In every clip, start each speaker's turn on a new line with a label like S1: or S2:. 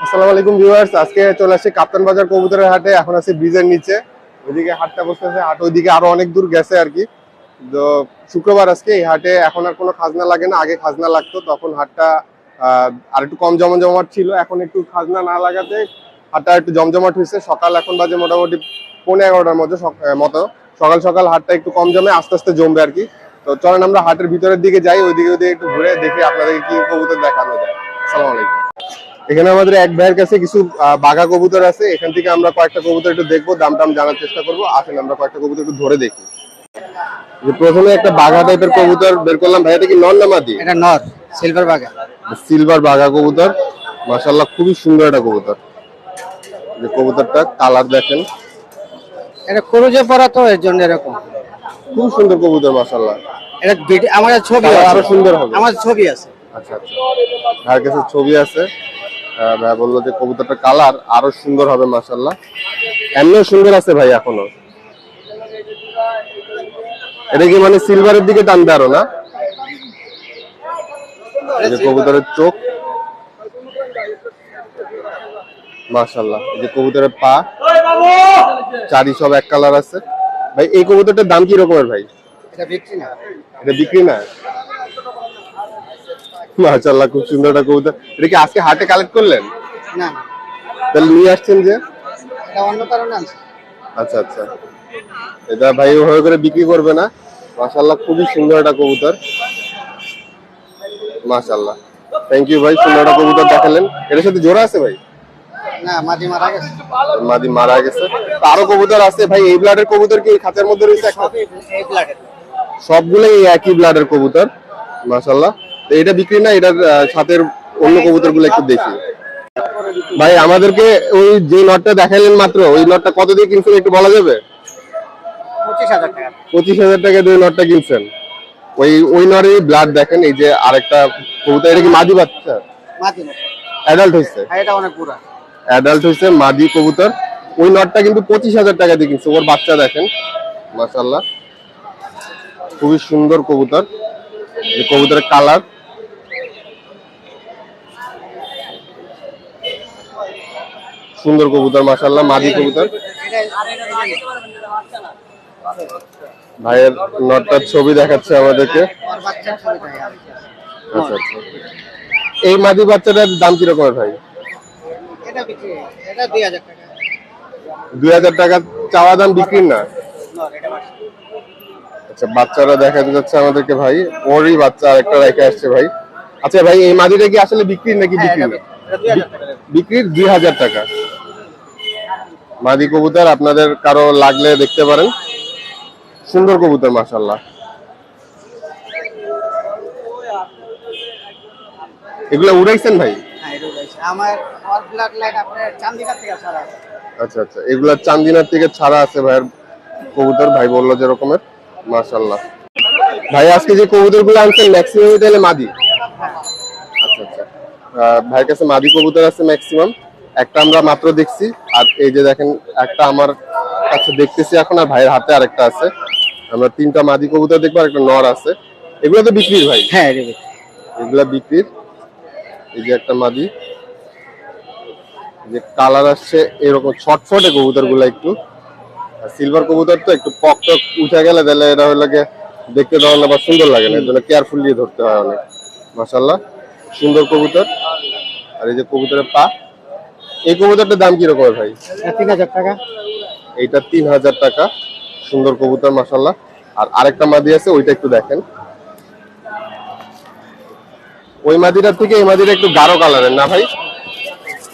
S1: আসসালামু আলাইকুম ভিউয়ার্স, আজকে চলে আসছি কাপ্তান বাজার কবুতরের হাটে। এখন আছি ব্রিজের নিচে। ওইদিকে হাটটা বসতেছে, হাট ওইদিকে আরও অনেক দূর গেছে আর কি। তো শুক্রবার আজকে এই হাটে এখন আর কোনো খাজনা লাগে না। আগে খাজনা লাগতো, তখন হাটটা আর একটু কম জমজমাট ছিল। এখন একটু খাজনা না লাগাতে হাটটা একটু জমজমাট হয়েছে। সকাল এখন বাজে মোটামুটি পৌনে এগারোটার মধ্যে সক- মতো। সকাল সকাল হাটটা একটু কম জমে, আস্তে আস্তে জমবে আর কি। তো চলেন আমরা হাটের ভিতরের দিকে যাই, ওইদিকে ওইদিকে একটু ঘুরে দেখি আপনাদেরকে কি কবুতর দেখানো যায়। আসসালামু এখানে আমাদের এক ভাইয়ের কাছে কিছু বাঘা কবুতর আছে। এখান থেকে আমরা কয়েকটা কবুতর একটু দেখব দাম টাম জানার চেষ্টা করব। আসেন আমরা কয়েকটা কবুতর একটু ধরে দেখি। যে প্রথমে একটা বাঘা টাইপের কবুতর বের করলাম। ভাই এটা কি নন না মাদি?
S2: এটা নর সিলভার বাগা
S1: সিলভার বাঘা কবুতর। মাশাল্লাহ খুবই সুন্দর একটা কবুতর। যে কবুতরটা কালার দেখেন।
S2: এটা ক্রুজে পড়া তো এর জন্য এরকম।
S1: খুব সুন্দর কবুতর মাশাল্লাহ
S2: এটা আমার ছবি
S1: আরও সুন্দর হবে।
S2: আমার ছবি আছে।
S1: আচ্ছা আচ্ছা। ভাইয়ের কাছে ছবি আছে। ভাই বলল যে কবুতরটা কালার আরও সুন্দর হবে মাশাল্লাহ এমনিও সুন্দর আছে ভাই এখনও। এটা কি মানে সিলভারের দিকে টানবে আরও না? এই যে কবুতরের চোখ। মাশাল্লাহ এই যে কবুতরের পা। চারি সব এক কালার আছে। ভাই এই কবুতরটার দাম কি রকমের ভাই?
S2: এটা বিক্রি না।
S1: এটা বিক্রি না? মাশাল্লাহ খুব সুন্দর একটা কবুতর এটা কি আজকে হাটে কালেক্ট করলেন?
S2: না।
S1: তাহলে নিয়ে আসছেন যে?
S2: এটা অন্য কারণে
S1: আচ্ছা আচ্ছা। এটা ভাই ওভাবে করে বিক্রি করবে না। মাশাল্লাহ খুবই সুন্দর একটা কবুতর। মাশাল্লাহ থ্যাংক ইউ ভাই সুন্দর একটা কবুতর দেখালেন। এটার সাথে জোড়া আছে ভাই?
S2: না মাঝে মারা গেছে।
S1: মাদি মারা গেছে। আরও কবুতর আছে ভাই এই ব্লাডের কবুতর কি এই খাঁচার মধ্যে রয়েছে সবগুলোই একই ব্লাডের কবুতর। মাশাল্লাহ তো এটা বিক্রি না এটার সাথের অন্য কবুতরগুলো একটু দেখি। ভাই আমাদেরকে ওই যে নটটা দেখালেন মাত্র ওই নটটা কত দিয়ে কিনছেন একটু বলা যাবে?
S2: পঁচিশ হাজার টাকা।
S1: দিয়ে নটটা কিনছেন। ওই ওই নরের ব্লাড দেখেন এই যে আরেকটা কবুতর এটা কি মাদি বাচ্চা? অ্যাডাল্ট হয়েছে
S2: এটা অনেক পুরা।
S1: অ্যাডাল্ট হয়েছে মাদি কবুতর। ওই নটটা কিন্তু পঁচিশ হাজার টাকা দিয়ে কিনছে ওর বাচ্চা দেখেন। মাশাল্লাহ খুবই সুন্দর কবুতর। এই কবুতরের কালার সুন্দর কবুতর মাশাল্লাহ মাদি কবুতর। ভাইয়ের নটটার ছবি দেখাচ্ছে আমাদেরকে। আচ্ছা আচ্ছা। এই মাদি বাচ্চাটার দাম কিরকমের ভাই?
S2: বিক্রি দুই হাজার টাকা।
S1: চাওয়া দাম বিক্রির না। আচ্ছা বাচ্চারা দেখা যাচ্ছে আমাদেরকে ভাই। ওরই বাচ্চা আরেকটা রেখে আসছে ভাই। আচ্ছা ভাই এই মাদিটা কি আসলে বিক্রির নাকি
S2: হ্যাঁ,
S1: বিক্রি
S2: এটা
S1: না? বিক্রির দুই হাজার টাকা। মাদি কবুতর আপনাদের কারও লাগলে দেখতে পারেন। সুন্দর কবুতর মাশাল্লাহ এগুলো উড়াইছেন ভাই?
S2: হ্যাঁ আমার ব্লাড লাইন আপনার চান্দিকার থেকে সারা
S1: আচ্ছা আচ্ছা। এগুলা চান্দিনার থেকে ছাড়া আছে ভাইয়ের কবুতর ভাই বলল যে রকমের মাশাল্লাহ ভাই আজকে যে কবুতরগুলো আনছেন ম্যাক্সিমাম তাহলে মাদি? ভাইয়ের কাছে মাদি কবুতর আছে ম্যাক্সিমাম একটা আমরা মাত্র দেখছি। আর এই যে দেখেন একটা আমার কাছে দেখতেছি এখন আর ভাইয়ের হাতে আরেকটা আছে। আমরা তিনটা মাদি কবুতর দেখব আর একটা নর আছে। এগুলো তো বিক্রির ভাই?
S2: হ্যাঁ
S1: এগুলা বিক্রির। এই যে একটা মাদি। যে কালার আসছে এরকম ছটফটে কবুতরগুলা একটু। সিলভার কবুতর তো একটু পক টক উঠে গেলে তাহলে এটা হলো দেখতে তখন বা সুন্দর লাগে না এর জন্য কেয়ারফুলি ধরতে হয় অনেক। মাসাল্লাহ সুন্দর কবুতর। আর এই যে কবুতরের পা এই কবুতরটার দাম কীরকম ভাই?
S2: তিন হাজার টাকা।
S1: এইটা তিন হাজার টাকা সুন্দর কবুতর মাসাল্লাহ আর আরেকটা মাদি আছে ওইটা একটু দেখেন। ওই মাদিটার থেকে এই মাদিটা একটু গাঢ় কালারের না ভাই?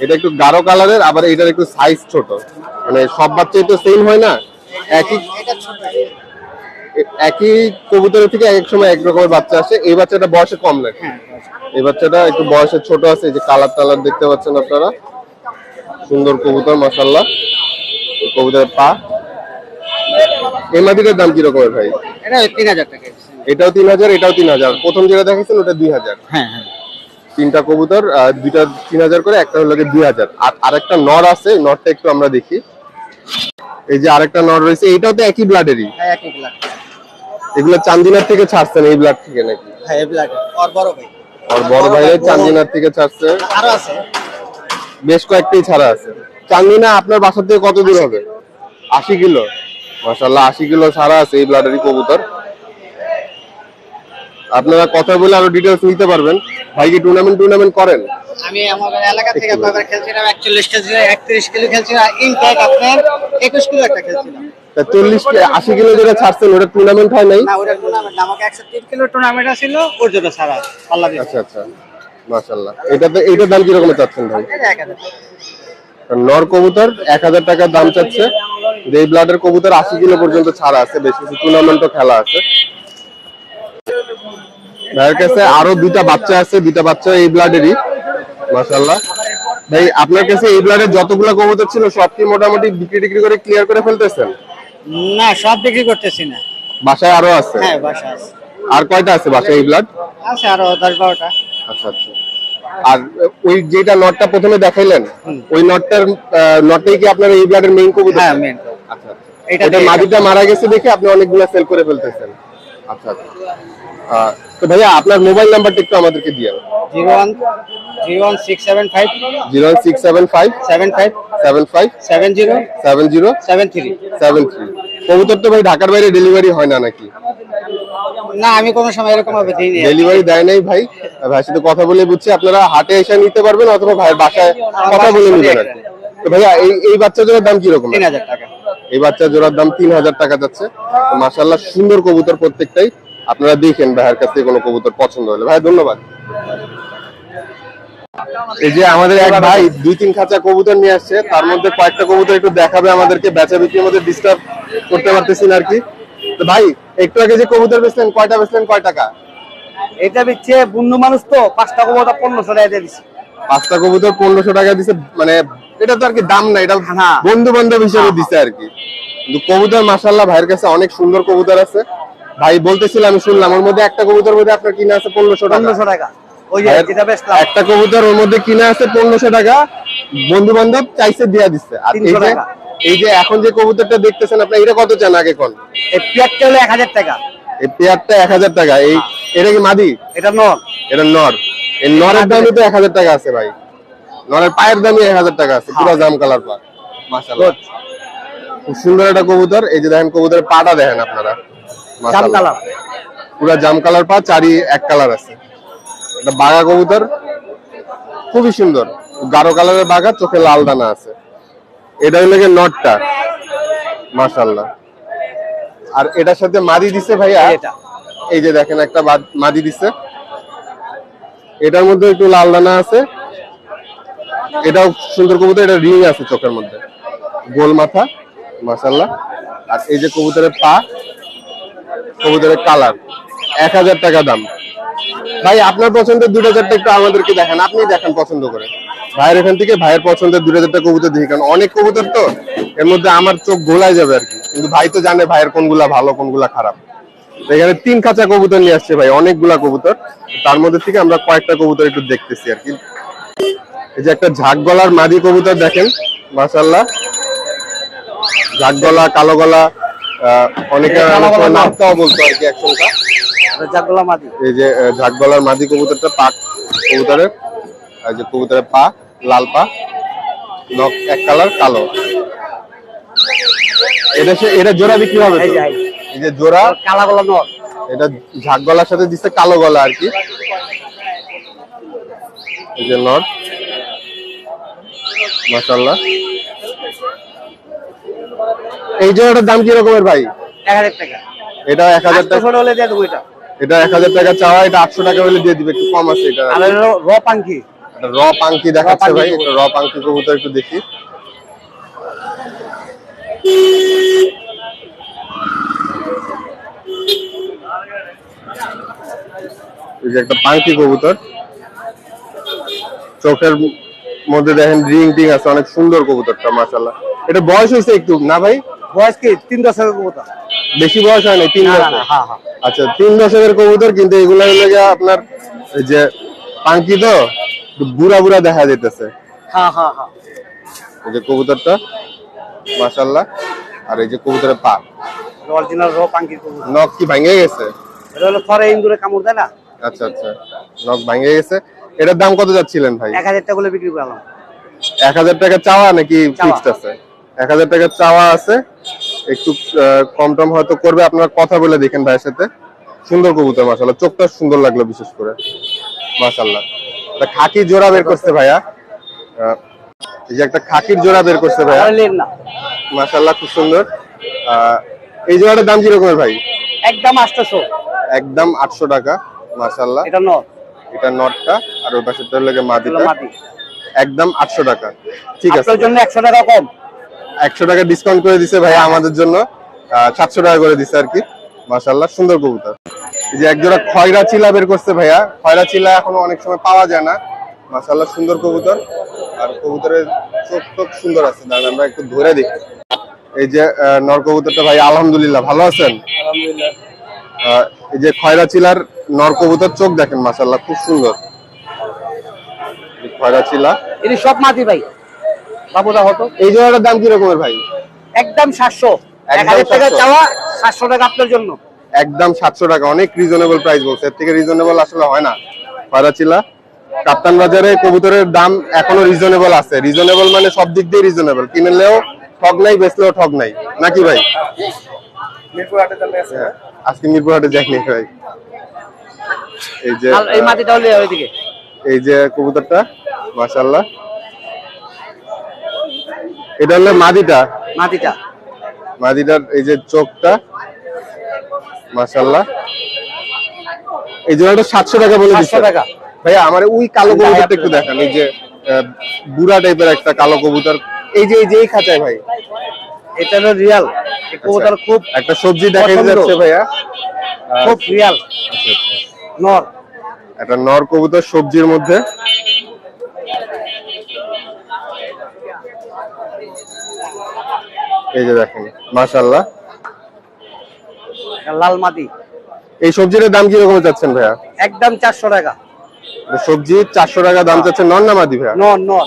S1: এটা একটু গাঢ় কালারের আবার এটার একটু সাইজ ছোট। মানে সব বাচ্চাই তো সেম হয় না? একই একই কবুতরের থেকে এক এক সময় এক রকমের বাচ্চা আসে। এই বাচ্চাটা বয়সে কম লাগে
S2: হ্যাঁ
S1: এই বাচ্চাটা একটু বয়সে ছোট আছে এই যে কালার টালার দেখতে পাচ্ছেন আপনারা? সুন্দর কবুতর মাসাল্লাহ কবুতরের পা। এই মাদিটার দাম কিরকমের ভাই?
S2: এটা তিন হাজার টাকা
S1: এটাও তিন হাজার এটাও তিন হাজার। প্রথম যেটা দেখেছেন ওটা দুই হাজার।
S2: হ্যাঁ হ্যাঁ।
S1: তিনটা কবুতর দুইটা তিন হাজার করে একটা হলো দুই হাজার। আর আরেকটা নর আছে নরটা একটু আমরা দেখি। এই যে আরেকটা নর রয়েছে এইটাও তো একই ব্লাডেরই
S2: একই ব্লাড
S1: এগুলো চান্দিনার থেকে ছাড়ছেন এই ব্লাড থেকে নাকি?
S2: হ্যাঁ এই ব্লাড আর বড় ভাই।
S1: আর বড় ভাই চান্দিনার থেকে ছাড়ছে।
S2: আরও আছে।
S1: বেশ কয়েকটি ছাড়া আছে। চান্দিনা আপনার বাসা থেকে কত দূর হবে? আশি কিলো? মাসাল্লাহ আশি কিলো ছাড়া আছে এই ব্লাডেরই কবুতর। আপনারা কথা বলে আরও ডিটেলস নিতে পারবেন। ভাই কি টুর্নামেন্ট টুর্নামেন্ট করেন?
S2: আমি আমাদের এলাকা থেকে কয়েকবার খেলছিলাম একচল্লিশ খেলছিলাম একত্রিশ কিলো খেলছিলাম ইনটেক আপনার একুশ কিলো একটা খেলছিলাম।
S1: তা কিলো যেটা ছাড়ছেন ওটা টুর্নামেন্ট হয় নাই?
S2: না ওটা টুর্নামেন্ট আমাকে একশো তিন কিলো টুর্নামেন্ট ছিল ওর জন্য সারা আল্লাহ দিয়েছে।
S1: আচ্ছা আচ্ছা মাশাল্লাহ এটা তো এইটার দাম চাচ্ছেন ভাই। নর কবুতর এক হাজার টাকার দাম চাচ্ছে। ব্লাডের কবুতর আশি কিলো পর্যন্ত ছাড়া আছে বেশ কিছু টুর্নামেন্টও খেলা আছে। ভাইয়ের কাছে আরও দুইটা বাচ্চা আছে দুইটা বাচ্চা এই ব্লাডেরই মাশাল্লাহ ভাই আপনার কাছে এই ব্লাডের যতগুলো কবুতর ছিল সব কি মোটামুটি বিক্রি টিক্রি করে ক্লিয়ার করে ফেলতেছেন?
S2: না সব বিক্রি করতেছি না।
S1: বাসায় আরও আছে?
S2: হ্যাঁ বাসা আছে।
S1: আর কয়টা আছে বাসায় এই ব্লাড
S2: আছে আরও দশ বারোটা।
S1: আচ্ছা আচ্ছা। আর ওই যেটা নটটা প্রথমে দেখাইলেন ওই নটটার নটটাই কি আপনার এই ব্লাডের মেইন কবুতর?
S2: হ্যাঁ মেন
S1: আচ্ছা আচ্ছা।
S2: এটা
S1: মাদিটা মারা গেছে দেখে আপনি অনেকগুলো সেল করে ফেলতেছেন। আচ্ছা আচ্ছা। তো ভাইয়া আপনার মোবাইল নাম্বারটা একটু আমাদেরকে দিয়ে
S2: zero one zero one six seven five.
S1: Zero six seven five.
S2: Seven five.
S1: Seven five.
S2: Seven zero.
S1: Seven zero.
S2: Seven three.
S1: Seven three. কবুতর তো ভাই ঢাকার বাইরে ডেলিভারি হয় না নাকি?
S2: না আমি কোনো সময় এরকম ভাবে দিইনি।
S1: ডেলিভারি দেয় নাই ভাই। ভাইয়ের সাথে কথা বলে বুঝছি আপনারা হাটে এসে নিতে পারবেন অথবা ভাইয়ের বাসায় কথা বলে নেবেন তো ভাইয়া এই এই বাচ্চা জোড়ার দাম কীরকম?
S2: তিন হাজার টাকা।
S1: এই বাচ্চা জোড়ার দাম তিন হাজার টাকা যাচ্ছে। মাসাল্লাহ সুন্দর কবুতর প্রত্যেকটাই। আপনারা দেখেন ভাইয়ের কাছ থেকে কোনো কবুতর পছন্দ হলে। ভাই ধন্যবাদ। এই যে আমাদের এক ভাই দুই তিন খাঁচা কবুতর নিয়ে আসছে তার মধ্যে কয়েকটা কবুতর একটু দেখাবে আমাদেরকে বেচা বিক্রির মধ্যে ডিস্টার্ব করতে পারতেছি না আর কি। তো ভাই একটু আগে যে কবুতর বেচলেন কয়টা বেচলেন কয় টাকা?
S2: এটা বিচ্ছে বন্ধু মানুষ তো পাঁচটা কমটা পনেরোশো টাকা দিয়ে দিচ্ছি
S1: পাঁচটা কবুতর পনেরোশো টাকা দিছে মানে এটা তো আর কি দাম না এটা
S2: হ্যাঁ।
S1: বন্ধু বান্ধব হিসেবে দিছে আর কি। কিন্তু কবুতর মাসাল্লাহ ভাইয়ের কাছে অনেক সুন্দর কবুতর আছে। ভাই বলতেছিল আমি শুনলাম ওর মধ্যে একটা কবুতর মধ্যে আপনার কিনা আছে পনেরোশো টাকা।
S2: পনেরোশো টাকা।
S1: একটা কবুতর ওর মধ্যে কিনা আছে পনেরোশো টাকা বন্ধু বান্ধব চাইছে দিয়া দিচ্ছে। আর এই যে এখন যে কবুতরটা দেখতেছেন আপনি এটা কত চান আগে কোন?
S2: এই পেয়ারটা হলো এক হাজার টাকা।
S1: এই পেয়ারটা এক হাজার টাকা। এই এটা কি মাদি?
S2: এটা নন
S1: এটা নর। এই নরের দামই তো এক হাজার টাকা আছে ভাই। নরের পায়ের দামই এক হাজার টাকা আছে পুরো জাম কালার পা খুব সুন্দর একটা কবুতর। এই যে দেখেন কবুতরের পাটা দেখেন আপনারা।
S2: জাম। কালার।
S1: পুরা জাম কালার পা চারি এক কালার আছে। এটা বাঘা কবুতর। খুবই সুন্দর। গাঢ় কালারের বাঘা চোখে লাল দানা আছে। এটা হলো গিয়ে নটটা। মাশাল্লাহ আর এটার সাথে মাদি দিছে ভাইয়া।
S2: এটা।
S1: এই যে দেখেন একটা মাদি দিছে। এটার মধ্যে একটু লাল দানা আছে। এটাও সুন্দর কবুতর এটা রিং আছে চোখের মধ্যে। গোল মাথা মাশাল্লাহ আর এই যে কবুতরের পা কবুতরের কালার। এক হাজার টাকা দাম। ভাই, আপনার পছন্দের দুটো চারটা একটু আমাদেরকে দেখান। আপনি দেখেন পছন্দ করে। ভাইয়ের এখান থেকে ভাইয়ের পছন্দের দুটো চারটা কবুতর দেখি, কারণ অনেক কবুতর তো, এর মধ্যে আমার চোখ গোলাই যাবে আর কি। কিন্তু ভাই তো জানে ভাইয়ের কোনগুলা ভালো, কোনগুলা খারাপ। এখানে তিন খাঁচা কবুতর নিয়ে আসছে ভাই, অনেকগুলা কবুতর। তার মধ্যে থেকে আমরা কয়েকটা কবুতর একটু দেখতেছি আর কি। এই যে একটা ঝাঁক গলার মাদি কবুতর দেখেন মাশাল্লাহ ঝাঁক গলা, কালো গলা অনেকে নামটাও বলতো আর কি একসঙ্গে।
S2: জাগুলা
S1: এই যে আহ, ঝাঁক গলার মাদি কবুতরটা পাক কবুতরের আর যে কবুতরের পা লাল পা নখ এক কালার কালো। এটা সে এটা জোড়া বিক্রি হবে?
S2: এই যে,
S1: জোড়া
S2: কালা গলা নর
S1: এটা ঝাঁক গলার সাথে দিচ্ছে কালো গলা আর কি। এই যে নট মাশাল্লাহ এই জোড়াটার দাম কি রকমের ভাই? এটা এক হাজার টাকা
S2: হলে দিয়ে দেবো এটা।
S1: এটা এক হাজার টাকা চাওয়া এটা আটশো টাকা হলে দিয়ে দিবে একটু কম আছে এটা।
S2: র পাঙ্কি।
S1: র পাঙ্কি দেখাচ্ছে ভাই। র পাঙ্কি কবুতর একটু দেখি। একটা পাঙ্কি কবুতর। চোখের মধ্যে দেখেন রিং টিং আছে অনেক সুন্দর কবুতরটা মাশাল্লাহ এটা বয়স হয়েছে একটু না ভাই?
S2: বয়স কি? তিন দশের মতো
S1: বেশি বয়স হয় তিন
S2: না, না,
S1: বছর
S2: না, হ্যাঁ, হ্যাঁ।
S1: আচ্ছা তিন দশকের কবুতর কিন্তু এগুলো হলো আপনার যে পাঙ্কি তো বুড়া বুড়া দেখা যেতেছে
S2: হ্যাঁ হ্যাঁ হ্যাঁ।
S1: এই যে কবুতরটা আর এই যে কবুতরের পা।
S2: অরিজিনাল র পাঙ্কির কবুতর।
S1: নখ কি ভাঙে গেছে?
S2: এটা হলো থরে ইন্দুরে কামড় দেয় না?
S1: আচ্ছা আচ্ছা। নখ ভাঙে গেছে। এটার দাম কত যাচ্ছিলেন ভাই?
S2: এক হাজার টাকা করে বিক্রি করলাম।
S1: এক হাজার টাকা চাওয়া নাকি ফিক্সড আছে? এক হাজার টাকা চাওয়া আছে। একটু কম টম হয়তো করবে। আপনারা কথা বলে দেখেন ভাইয়ের সাথে। সুন্দর কবুতর মাসাল্লাহ চোখটা সুন্দর লাগল বিশেষ করে। মাসাল্লাহ খাকি জোড়া বের করছে ভাইয়া। এই যে একটা খাকির জোড়া বের করছে ভাইয়া। মাসাল্লাহ খুব সুন্দর। আহ, এই জোড়াটার দাম কিরকমের ভাই?
S2: একদম আটশোশো
S1: একদম আটশো টাকা। মাসাল্লাহ
S2: এটা নর
S1: এটা নটটা। আর ওই পাশেরটা হলো মাদিটা। একদম আটশো টাকা। ঠিক আছে।
S2: জন্য একশো টাকা কম।
S1: একশো টাকা ডিসকাউন্ট করে দিছে ভাইয়া আমাদের জন্য। সাতশো টাকা করে দিছে আর কি। মাসাল্লাহ সুন্দর কবুতর। এই যে একজোড়া খয়রা চিলা বের করছে ভাইয়া। খয়রা চিলা এখনও অনেক সময় পাওয়া যায় না। মাসাল্লাহ সুন্দর কবুতর। আর কবুতরের চোখ টোক সুন্দর আছে। দাঁড়ান আমরা একটু ধরে দেখি। এই যে আহ, নর কবুতরটা ভাই আলহামদুলিল্লাহ ভালো আছেন? এই যে খয়রা চিলার নর কবুতর চোখ দেখেন মাসাল্লাহ খুব সুন্দর। এই খয়রা চিলা।
S2: এটি সব মাটি ভাই। বাবুদা হতো।
S1: এই জোড়াটার দাম কি রকমের ভাই?
S2: একদম সাতশো। এক হাজার টাকা চাওয়া সাতশো টাকা আপনার জন্য।
S1: একদম সাতশো টাকা অনেক রিজনেবল প্রাইস বলছে। এর থেকে রিজনেবল আসলে হয় না। পারাচিলা কাপ্তান বাজারে কবুতরের দাম এখনও রিজনেবল আছে। রিজনেবল মানে সব দিক দিয়ে রিজনেবল কিনলেও ঠগ নাই বেচলেও ঠগ নাই। নাকি ভাই? হ্যাঁ, আজকে মিরপুর হাটে যাইনি ভাই। এই যে
S2: এই মাটিটা হলে ওইদিকে।
S1: এই যে কবুতরটা মাশাল্লাহ এটা হলো মাদিটা?
S2: মাটিটা
S1: মাদিটার এই যে চোখটা মাশাল্লাহ এই জোড়াটা সাতশো টাকা বলে দিচ্ছে।
S2: সাতশো টাকা।
S1: ভাইয়া আমার ওই কালো কবুতরটা একটু দেখান এই যে বুড়া টাইপের একটা কালো কবুতর। এই যে এই যে এই খাঁচায় ভাই।
S2: এটা হলো রিয়াল। কবুতর খুব
S1: একটা সবজি দেখা
S2: পছন্দ।
S1: যাচ্ছে ভাইয়া।
S2: খুব রিয়াল।
S1: আচ্ছা, আচ্ছা।
S2: নর।
S1: একটা নর কবুতর সবজির মধ্যে। এই যে দেখেন
S2: লাল মাটি
S1: এই সবজির দাম কি রকম চাচ্ছেন ভাইয়া?
S2: একদম চারশো টাকা।
S1: সবজি চারশো টাকা দাম চাচ্ছেন নন না মাদি ভাইয়া?
S2: নর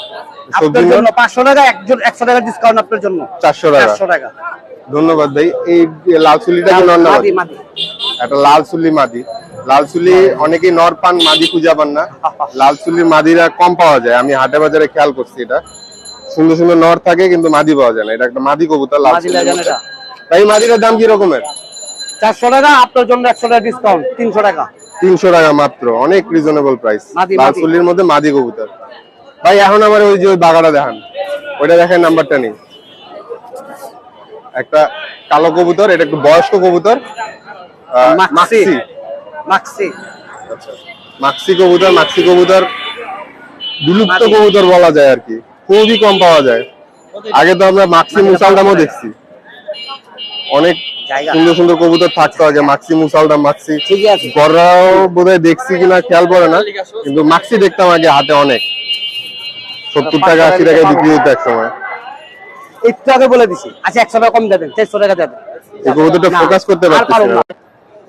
S1: সবজি
S2: আপনার জন্য পাঁচশো টাকা একজন একশো টাকা ডিসকাউন্ট আপনার জন্য।
S1: চারশো টাকা?
S2: চারশো টাকা।
S1: ধন্যবাদ ভাই। এই লাল চুলিটা কি নর না মাদি? একটা লাল চুল্লি মাদি। লাল চুল্লি অনেকেই নর পান মাদি খুঁজে পান না। লাল চুল্লির মাদিরা কম পাওয়া যায়। আমি হাটে বাজারে খেয়াল করছি এটা। সুন্দর সুন্দর নর থাকে কিন্তু মাদি পাওয়া যায় না। এটা একটা মাদি কবুতর লাল তাই মাদিটার দাম কি রকমের?
S2: চারশো টাকা আপনার জন্য একশো টাকা ডিসকাউন্ট তিনশো টাকা।
S1: তিনশো টাকা মাত্র অনেক রিজনেবল প্রাইস
S2: মাদি,
S1: লাল
S2: মাদি।
S1: চুল্লির মধ্যে মাদি কবুতর। ভাই এখন আমার ওই যে ওই বাগাটা দেখান। ওইটা দেখেন নাম্বারটা নেই। একটা কালো কবুতর এটা একটু বয়স্ক কবুতর।
S2: মাক্সি।
S1: মাক্সি।
S2: মাক্সি।
S1: আচ্ছা। কবুতর মাক্সি কবুতর বিলুপ্ত কবুতর বলা যায় আর কি। খুবই কম পাওয়া যায়। আগে তো আমরা মাক্সি মুসালডামও দেখছি। অনেক সুন্দর সুন্দর কবুতর থাকতো আগে মাক্সি মুসালডাম মাক্সি গররাও বোধহয় দেখছি কিনা খেয়াল পড়ে না কিন্তু মাক্সি দেখতাম আগে হাতে অনেক। সত্তর টাকা আশি টাকায় বিক্রি হতো এক সময়
S2: একটু আগে বলে দিছি। আচ্ছা একশো টাকা কম দেবেন চারশো টাকা দেবেন
S1: এই কবুতরটা ফোকাস করতে পারতেছি না।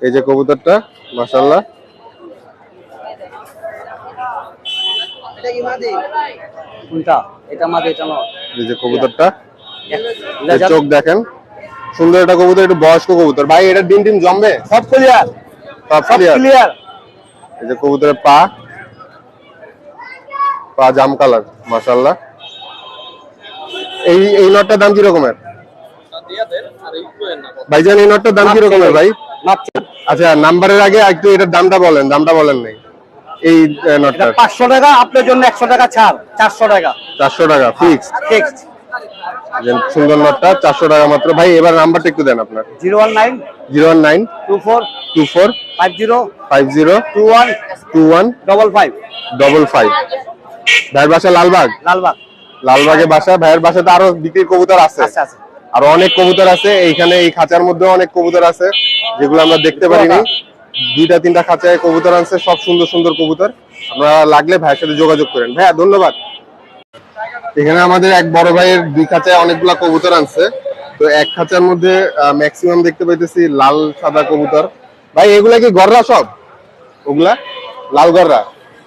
S1: এই যে কবুতরটা মাশাল্লাহ
S2: কোনটা? এটা মাঝে এটা
S1: এই যে কবুতরটা। এই চোখ দেখেন। সুন্দর একটা কবুতর একটু বয়স্ক কবুতর। ভাই এটা ডিম ডিম জমবে?
S2: সব ক্লিয়ার
S1: সব
S2: ক্লিয়ার
S1: এই যে কবুতরের পা। পা জাম কালার মাশাল্লাহ এই এই নটটার দাম কি রকমের? ভাইজান এই নটটার দাম কি রকমের ভাই? আচ্ছা নাম্বারের আগে একটু এটার দামটা বলেন দামটা বলেন নাই। এই নটটার
S2: পাঁচশো টাকা আপনার জন্য একশো টাকা ছাড় চারশো টাকা।
S1: চারশো টাকা ফিক্স
S2: ফিক্সড
S1: সুন্দর নটটা চারশো টাকা মাত্র। ভাই এবার নাম্বারটা একটু দেন আপনার।
S2: Zero one nine
S1: zero one nine
S2: two four
S1: two four
S2: five zero
S1: five zero
S2: two one
S1: two one
S2: double five.
S1: ভাইয়ের বাসা লালবাগ?
S2: লালবাগ।
S1: লালবাগে বাসা। ভাইয়ের বাসাতে আরও বিক্রির কবুতর আছে।
S2: আচ্ছা আচ্ছা
S1: আর অনেক কবুতর আছে। এইখানে এই খাঁচার মধ্যে অনেক কবুতর আছে যেগুলো আমরা দেখতে পারিনি। দুইটা তিনটা খাঁচায় কবুতর আনছে সব সুন্দর সুন্দর কবুতর। আপনারা লাগলে ভাইয়ের সাথে যোগাযোগ করেন। ভাইয়া ধন্যবাদ। এখানে আমাদের এক বড় ভাইয়ের দুই খাঁচায় অনেকগুলা কবুতর আনছে। তো এক খাঁচার মধ্যে ম্যাক্সিমাম দেখতে পাইতেছি লাল সাদা কবুতর। ভাই এগুলা কি গররা সব? ওগুলা? লাল গররা?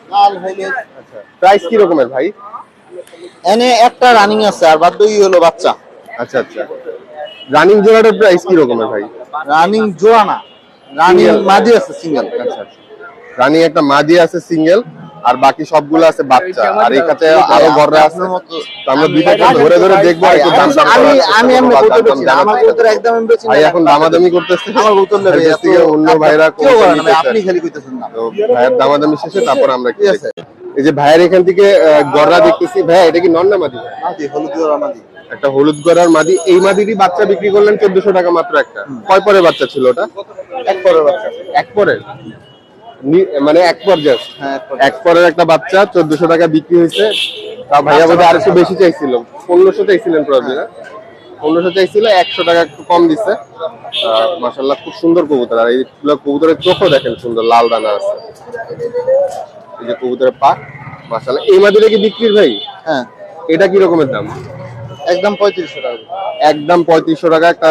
S3: লাল হইলে।
S1: আচ্ছা প্রাইস কি রকমের ভাই?
S3: এনে একটা রানিং আছে আর বাদ দুই হলো বাচ্চা।
S1: আচ্ছা আচ্ছা। রানিং জোড়াটার প্রাইস কি রকমের ভাই?
S3: রানিং জোড়া না। Running
S1: Single.
S3: মাদি আছে সিঙ্গেল
S1: আচ্ছা আচ্ছা। একটা মাদি আছে সিঙ্গেল আর বাকি সবগুলো আছে বাচ্চা। আর এই কাছে আরও গররা আছে। আমরা দুইটা ধরে ধরে দেখব একটু দাম
S3: আমি আমি এমনি আমার একদম আমি
S1: ভাই এখন দামাদামি করতেছে।
S3: আমার কবুতর নেবে।
S1: এর থেকে অন্য ভাইরা
S3: কেউ
S1: কবুতর
S3: করে না ভাই,
S1: নিতেছে।
S3: আপনি খালি কইতেছেন না।
S1: তো ভাইয়ের দামাদামি শেষে তারপর আমরা কি
S3: ঠিক আছে।
S1: এই যে ভাইয়ের এখান থেকে আহ, গররা দেখতেছি। ভাই এটা কি নন না মাদি
S3: মাদি হলুদ মাদি।
S1: একটা হলুদ গড়ার মাদি এই মাদিরই বাচ্চা বিক্রি করলেন চোদ্দশো টাকা মাত্র একটা। কয় পরে বাচ্চা ছিল ওটা?
S3: এক পরের বাচ্চা।
S1: এক পরের? মানে এক পর just?
S3: হ্যাঁ এক পরের।
S1: একটা বাচ্চা চোদ্দশো টাকা বিক্রি হয়েছে। তা ভাইয়া বোধহয় আর একটু বেশি চাইছিল। পনেরোশো চাইছিলেন প্রবলেম পনেরোশো চাইছিল একশো টাকা একটু কম দিচ্ছে মাসাল্লাহ খুব সুন্দর কবুতর। আর এইগুলো কবুতরের চোখও দেখেন সুন্দর লাল দানা আছে। এই যে কবুতরের পা মাসাল্লাহ এই মাদিরে কি বিক্রির ভাই?
S3: হ্যাঁ।
S1: এটা কি রকমের দাম?
S3: একদম পঁয়ত্রিশশো টাকা।
S1: একদম পঁয়ত্রিশশো টাকা একটা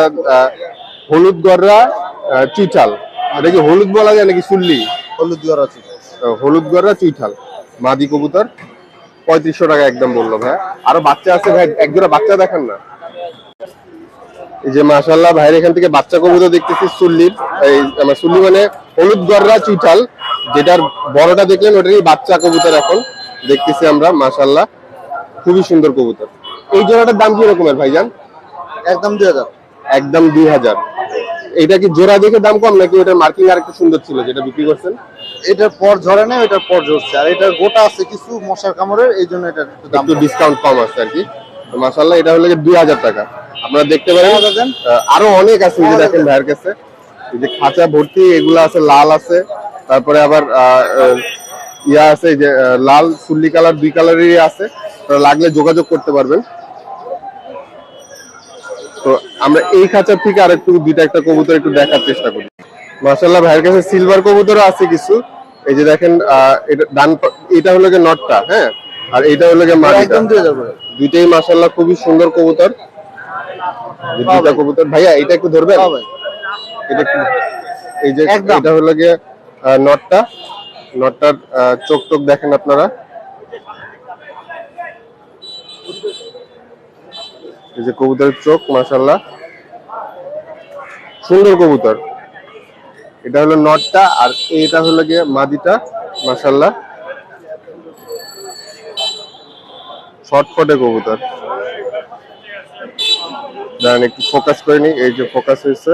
S1: হলুদ গররা চুইঠাল এটা কি হলুদ বলা যায় নাকি সুল্লি
S3: হলুদ আছে
S1: আহ, হলুদ গররা চুইঠাল মাদি কবুতর। পঁয়ত্রিশশো টাকা একদম বলল ভাই। আরও বাচ্চা আছে ভাই এক জোড়া বাচ্চা দেখান না। এই যে মাশাল্লাহ ভাইয়ের এখান থেকে বাচ্চা কবুতর দেখতেছি সুল্লির এই আমার সুল্লি মানে হলুদ গররা চুইঠাল যেটার বড়টা দেখলেন ওটারই বাচ্চা কবুতর এখন। দেখতেছি আমরা মাশাল্লাহ খুবই সুন্দর কবুতর। এই জোড়াটার দাম কি রকমের ভাইজান?
S3: একদম দুই হাজার।
S1: একদম দুই হাজার। এটা কি জোড়া দেখে দাম কম নাকি ওটার মার্কিং আর একটু সুন্দর ছিল যেটা বিক্রি করছেন?
S3: এটার পর ঝরে না এটার পর ঝরছে। আর এটার গোটা আছে কিছু মশার কামড়ের এই জন্য এটার একটু দাম
S1: একটু ডিসকাউন্ট কম আছে আর কি। মাসাল্লাহ এটা হলো দুই হাজার টাকা। আপনারা দেখতে পারেন
S3: দেন?
S1: আরও অনেক আছে যে দেখেন ভাইয়ের কাছে। এই যে খাঁচা ভর্তি এগুলো আছে লাল আছে। তারপরে আবার ইয়া আছে যে লাল সুল্লি কালার দুই কালারেরই আছে। লাগলে যোগাযোগ করতে পারবেন। আমরা এই খাঁচার থেকে আর একটু দুইটা একটা কবুতর একটু দেখার চেষ্টা করি। মাসাল্লাহ ভাইয়ের কাছে সিলভার কবুতরও আছে কিছু। এই যে দেখেন এটা ডান এটা হলো গিয়ে নটটা হ্যাঁ? আর এটা হলো গিয়ে দুইটাই মাশাল্লাহ খুবই সুন্দর কবুতর। দুইটা কবুতর। ভাইয়া এটা একটু ধরবেন?
S3: ভাই।
S1: এটা এই যে এটা হলো গিয়ে নটটা নটটার আহ, চোখ টোক দেখেন আপনারা। এই যে কবুতরের চোখ মাশাল্লাহ সুন্দর কবুতর। এটা হলো নটটা আর এটা হলো গিয়ে মাদিটা মাশাল্লাহ শর্টকটে কবুতর। দাঁড়ান, একটু ফোকাস করে নি এই যে ফোকাস হয়েছে।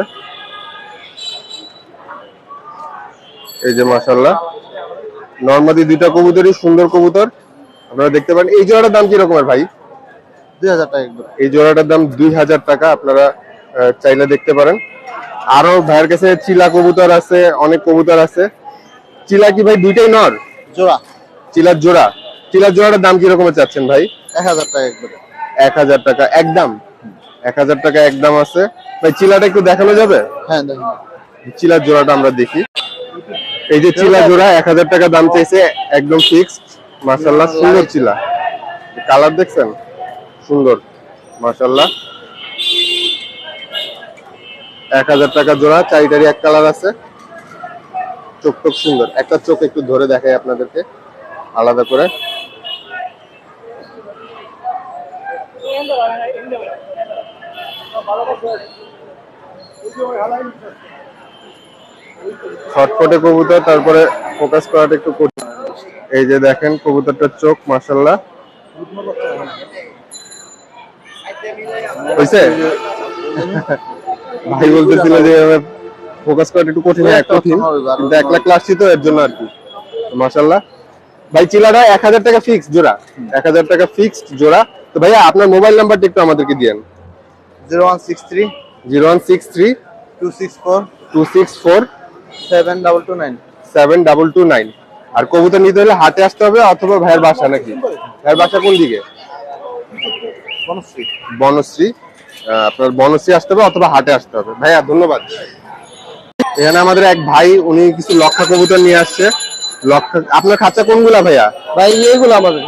S1: এই যে মাশাল্লাহ নর্মাদি দুইটা কবুতরই সুন্দর কবুতর। আপনারা দেখতে পারেন এই জোড়াটার দাম কিরকমের ভাই?
S3: দুই হাজার টাকা
S1: এই জোড়াটার দাম দুই হাজার টাকা আপনারা চাইলে দেখতে পারেন। আরও ভাইয়ের কাছে চিলা কবুতর আছে অনেক কবুতর আছে। চিলা কি ভাই দুইটাই নর?
S3: জোড়া।
S1: চিলার জোড়া। চিলার জোড়াটার দাম কি রকমের চাচ্ছেন ভাই?
S3: এক হাজার টাকা একবার
S1: এক হাজার টাকা একদম। এক হাজার টাকা একদম আছে। ভাই চিলাটা একটু দেখানো যাবে?
S3: হ্যাঁ
S1: চিলার জোড়াটা আমরা দেখি। এই যে চিলা জোড়া এক হাজার টাকা দাম চাইছে একদম ফিক্সড মাসাল্লাহ সুন্দর চিলা। কালার দেখছেন? সুন্দর মাসাল্লাহ এক হাজার টাকা জোড়া চারিটারি এক কালার আছে। চোখ টোক সুন্দর। একটা চোখ একটু ধরে দেখাই আপনাদেরকে, আলাদা করে। ছটফটে কবুতর, তারপরে ফোকাস করাটা একটু কঠিন। এই যে দেখেন, কবুতরটার চোখ মাসাল্লাহ হয়েছে ভাই বলতেছিল যে ফোকাস করাটা একটু কঠিন হ্যাঁ কঠিন। কিন্তু এক লাখ ক্লাস তো এর জন্য আর কি। মাসাল্লাহ ভাই চিলাটা এক হাজার টাকা ফিক্স জোড়া। এক হাজার টাকা ফিক্সড জোড়া। তো ভাইয়া আপনার মোবাইল নাম্বারটা একটু আমাদেরকে দিয়েন।
S3: Zero one six three
S1: zero one six three
S3: two six four
S1: two six four
S3: seven double two nine.
S1: Seven double two nine. আর কবুতর নিতে হলে হাটে আসতে হবে অথবা ভাইয়ের বাসা নাকি? ভাইয়ের বাসা কোন দিকে? বনশ্রী। আপনার বনশ্রী আসতে হবে অথবা হাটে আসতে হবে। ভাইয়া ধন্যবাদ। এখানে আমাদের এক ভাই উনি কিছু লক্ষা কবুতর নিয়ে আসছে। লক্ষা আপনার খাঁচা কোনগুলা ভাইয়া?
S3: ভাই এইগুলো আমাদের।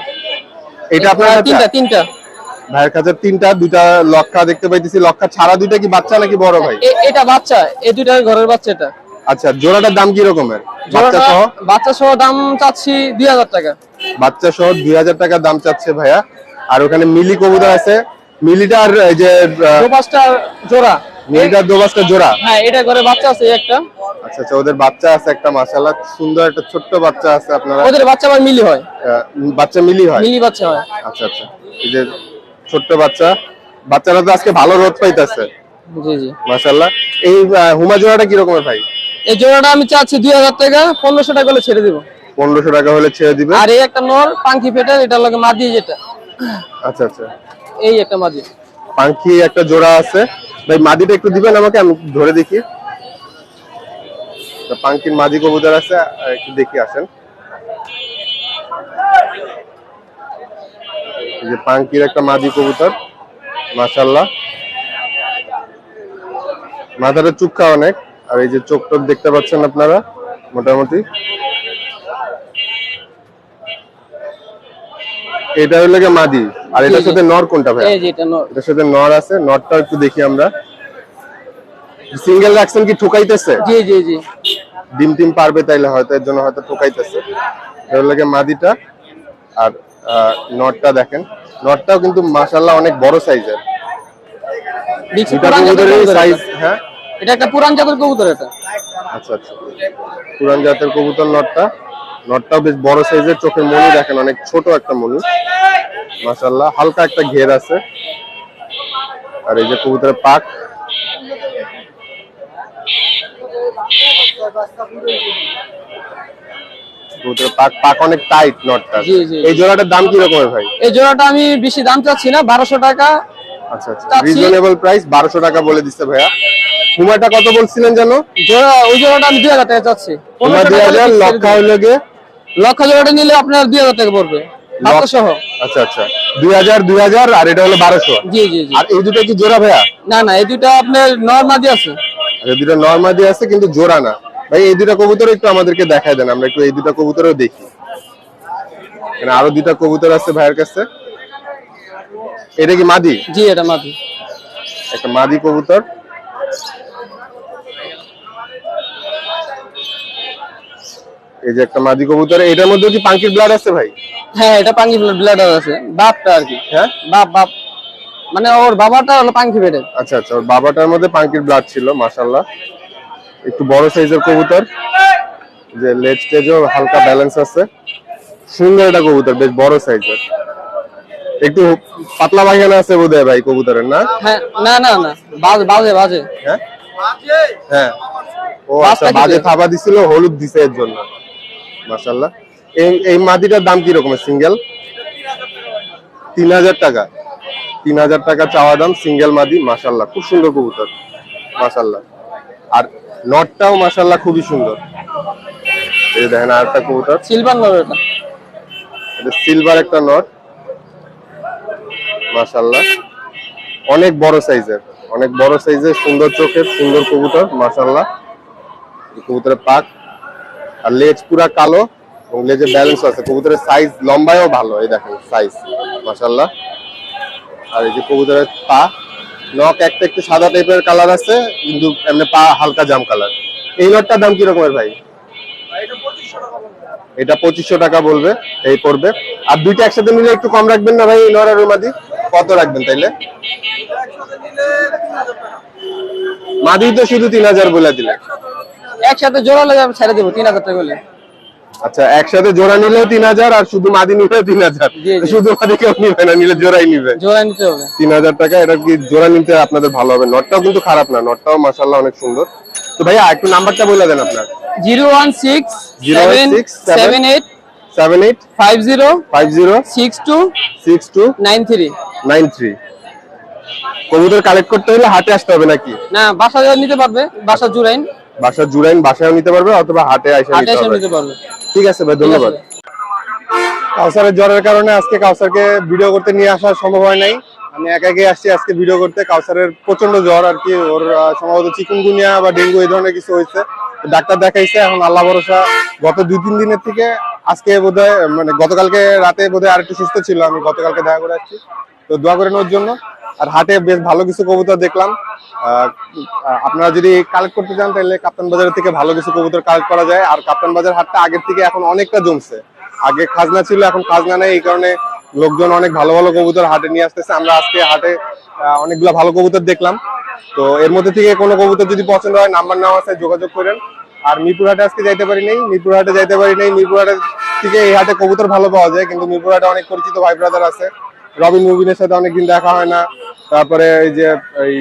S1: এটা আপনার
S3: তিনটা তিনটা।
S1: ভাইয়ের কাছে তিনটা দুইটা লক্ষা দেখতে পাইতেছি। লক্ষা ছাড়া দুইটা কি বাচ্চা নাকি বড় ভাই?
S4: এটা বাচ্চা। এই দুইটার ঘরের বাচ্চা এটা।
S1: আচ্ছা জোড়াটার দাম কি রকমের? বাচ্চা
S4: জোড়াটা-
S1: সহ
S4: বাচ্চা সহ দাম চাচ্ছি দুই হাজার টাকা।
S1: বাচ্চা সহ দুই হাজার টাকা দাম চাচ্ছে ভাইয়া। আর ওখানে মিলি কবুতর আছে। মিলিটার এই যে
S4: জোড়া।
S1: মিলিটার জোড়া।
S4: হ্যাঁ এটা ঘরে বাচ্চা আছে একটা।
S1: আচ্ছা আচ্ছা ওদের বাচ্চা আছে একটা মাশাআল্লাহ সুন্দর একটা ছোট্ট বাচ্চা আছে আপনারা।
S4: ওদের বাচ্চা আবার মিলি হয়।
S1: বাচ্চা মিলি হয়?
S4: মিলি বাচ্চা হয়।
S1: আচ্ছা আচ্ছা এই যে ছোট্ট বাচ্চা। বাচ্চারা তো আজকে ভালো রোদ পাইতেছে।
S4: জি জি।
S1: মাশাআল্লাহ। এই হুমা জোড়াটা কি রকমের ভাই?
S4: এই জোড়াটা আমি চাচ্ছি দুই হাজার টাকা পনেরোশো টাকা হলে ছেড়ে দিব।
S1: পনেরোশো টাকা হলে ছেড়ে দিবে।
S4: আর এই একটা নর পাঙ্কি পেটার এটা লাগে মাদি যেটা।
S1: আচ্ছা আচ্ছা।
S4: এই একটা মাদি।
S1: পাঙ্খি একটা জোড়া আছে। ভাই মাদিটা একটু দিবেন আমাকে আমি ধরে দেখি। পাঙ্কির মাদি কবুতর আছে একটু দেখি আসেন। যে পাঙ্কির একটা মাদি কবুতর মাশাল্লাহ মাথাটা চুপকা অনেক আর এই যে চোখ টোক দেখতে পাচ্ছেন আপনারা মোটামুটি। এটা হলো মাদি। আর এটার। সাথে নর কোনটা ভাই
S4: এই যে এটা নর।
S1: এটার সাথে নর আছে নরটাও একটু দেখি আমরা। সিঙ্গেল রাখছেন কি ঠুকাইতেছে?
S4: জি জি জি।
S1: ডিম টিম পারবে তাইলে হয়তো এর জন্য হয়তো ঠুকাইতেছে। এর লাগে মাদিটা। আর নটটা দেখেন। নটটাও কিন্তু মাশাল্লাহ অনেক বড় সাইজের। সাইজ। হ্যাঁ?
S4: এটা একটা পুরান জাতের কবুতর এটা।
S1: আচ্ছা আচ্ছা। পুরান জাতের কবুতর নটটা নটটাও বেশ বড় সাইজের চোখের মনি দেখেন অনেক ছোট একটা মনি। মাশাল্লাহ হালকা একটা ঘের আছে। আর এই যে কবুতরের পাক। কবুতরের পাক পাক অনেক টাইট নটটা। এই জোড়াটার দাম কি ভাই?
S4: এই জোড়াটা আমি বেশি দাম চাচ্ছি না বারোশো টাকা।
S1: আচ্ছা আচ্ছা। রিজনেবল প্রাইস বারোশো টাকা বলে দিচ্ছে ভাইয়া। কত বলছিলেন জানো
S4: জোড়া ওই জোড়াটা আমি দুই হাজার টাকা চাচ্ছি। হলে।
S1: গিয়ে
S4: লক্ষ জোড়াটা নিলে আপনার দুই হাজার টাকা পড়বে।
S1: আচ্ছা আচ্ছা। দুই হাজার দুই হাজার আর এটা হলো বারোশো।
S4: জি জি জি।
S1: আর এই দুটো কি জোড়া ভাইয়া?
S4: না না এই দুইটা আপনার নর্মাদি আছে।
S1: আচ্ছা দুটো নর্মাদি আছে কিন্তু জোড়া না। ভাই এই দুটা কবুতর একটু আমাদেরকে দেখায় দেন আমরা একটু এই দুটা কবুতরও দেখি। আরও দুটা কবুতর আছে ভাইয়ের কাছে। এটা কি মাদি?
S4: জি এটা মাদি।
S1: একটা মাদি কবুতর। এই যে একটা মাদি কবুতর এটার মধ্যে কি পাঙ্কির ব্লাড আছে ভাই?
S4: হ্যাঁ এটা পাঙ্কি ব্লাডার আছে। বাপটা আর কি।
S1: হ্যাঁ?
S4: বাপ বাপ। মানে ওর বাবাটা হলো পাঙ্কি পেটের
S1: আচ্ছা আচ্ছা ওর বাবাটার মধ্যে পাঙ্কির ব্লাড ছিল মাশাল্লাহ একটু বড় সাইজের কবুতর। যে লেজ টেজও হালকা ব্যালেন্স আছে। সুন্দর একটা কবুতর বেশ বড় সাইজের একটু পাতলা বাগানা আছে বোধহয় ভাই কবুতরের না?
S4: হ্যাঁ না না না। বাজে বাজে বাজে।
S1: হ্যাঁ? হ্যাঁ। ও আচ্ছা বাজে থাবা দিছিল হলুদ দিছে এর জন্য। মাশাল্লাহ এই এই মাদিটার দাম কি রকমের? সিঙ্গেল? তিন হাজার টাকা। তিন হাজার টাকা চাওয়া দাম সিঙ্গেল মাদি মাশাল্লাহ খুব সুন্দর কবুতর মাশাল্লাহ আর নটটাও মাশাল্লাহ খুবই সুন্দর। এই দেখেন আর একটা কবুতর।
S4: সিলভার এটা?
S1: এটা সিলভার একটা নট। মাশাল্লাহ অনেক বড় সাইজের অনেক বড় সাইজের সুন্দর চোখের সুন্দর কবুতর মাশাল্লাহ কবুতরের পাক আর লেজ পুরা কালো এবং লেজে ব্যালেন্স আছে। কবুতরের সাইজ লম্বায়ও ভালো, এই দেখেন সাইজ মাশাল্লাহ আর এই যে কবুতরের পা নখ একটা একটু সাদা টাইপের কালার আছে, কিন্তু এমনি পা হালকা জাম কালার এই নটটার দাম কি রকমের ভাই? এটা পঁচিশশো টাকা বলবে, এই পড়বে। আর দুইটা একসাথে নিলে একটু কম রাখবেন না ভাই এই আর মাদি কত রাখবেন তাইলে? মাদি তো শুধু তিন হাজার বলে দিলে।
S4: একসাথে জোড়া লাগে আমি ছেড়ে দেবো তিন হাজার টাকা হলে।
S1: আচ্ছা একসাথে জোড়া নিলেও তিন হাজার আর শুধু মাদি নিলেও তিন হাজার। শুধু মাদি কেউ নিবে না নিলে জোড়াই নিবে।
S4: জোড়া নিতে হবে।
S1: তিন হাজার টাকা এটা কি জোড়া নিতে আপনাদের ভালো হবে? নটটাও কিন্তু খারাপ না নটটাও মাসাল্লাহ অনেক সুন্দর। তো ভাইয়া একটু নাম্বারটা বলে দেন আপনার।
S4: Zero one six
S1: 016
S4: seven seven eight
S1: seven eight
S4: five zero
S1: five zero
S4: six two
S1: six two
S4: nine three.
S1: Nine three. কবুতর কালেক্ট করতে হলে হাটে আসতে হবে নাকি?
S4: না বাসা নিতে পারবে বাসা জুড়াইন।
S1: বাসার জুড়াইন বাসায়ও নিতে পারবে অথবা হাটে আইসা নিতে
S4: এসে
S1: হবে
S4: নিতে পারবে।
S1: ঠিক আছে ভাই ধন্যবাদ। কাউসারের জ্বরের কারণে আজকে কাউসারকে ভিডিও করতে নিয়ে আসার সম্ভব হয় নাই। আমি একা একাই আসছি আজকে ভিডিও করতে। কাউসারের প্রচণ্ড জ্বর আর কি ওর সম্ভবত চিকুনগুনিয়া বা ডেঙ্গু এই ধরনের কিছু হয়েছে। ডাক্তার দেখাইছে এখন আল্লাহ ভরসা। গত দুই তিন দিনের থেকে আজকে বোধহয় মানে গতকালকে রাতে বোধহয় আরেকটু সুস্থ ছিল আমি গতকালকে দেখা করে আসছি। তো দোয়া করে নেওয়ার জন্য। আর হাটে বেশ ভালো কিছু কবুতর দেখলাম। আপনারা যদি কালেক্ট করতে চান, তাহলে কাপ্তান বাজারের থেকে ভালো কিছু কবুতর কালেক্ট করা যায়। আর কাপ্তান বাজার হাটটা আগের থেকে এখন অনেকটা জমছে। আগে খাজনা ছিল, এখন খাজনা নেই। এই কারণে লোকজন অনেক ভালো ভালো কবুতর হাটে নিয়ে আসতেছে। আমরা আজকে হাটে অনেকগুলো ভালো কবুতর দেখলাম। তো এর মধ্যে থেকে কোনো কবুতর যদি পছন্দ হয়, নাম্বার নেওয়া আছে, যোগাযোগ করেন। আর মিরপুর হাটে আজকে যাইতে পারি নাই, মিরপুর হাটে যাইতে পারি নাই। মিরপুর হাটে থেকে এই হাটে কবুতর ভালো পাওয়া যায়, কিন্তু মিরপুর হাটে অনেক পরিচিত ভাই ব্রাদার আছে। রবিন মুবিনের সাথে অনেকদিন দেখা হয় না। তারপরে এই যে এই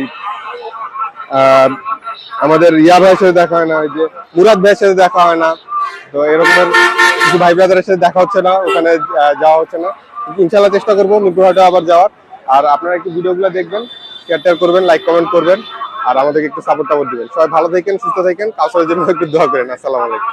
S1: আমাদের ইয়া ভাইয়ের সাথে দেখা হয় না ওই যে মুরাদ ভাইয়ের সাথে দেখা হয় না। তো এরকমের কিছু ভাই ব্রাদারের সাথে দেখা হচ্ছে না, ওখানে যাওয়া হচ্ছে না। ইনশাল্লাহ চেষ্টা করব মিরপুর হাটে আবার যাওয়ার। আর আপনারা একটু ভিডিওগুলো দেখবেন শেয়ার টেয়ার করবেন লাইক কমেন্ট করবেন, আর আমাদেরকে একটু সাপোর্ট টাপোর্ট দিবেন। সবাই ভালো থাকেন, সুস্থ থাকেন কাউসারের জন্য একটু দোয়া করেন। আসসালামু আলাইকুম।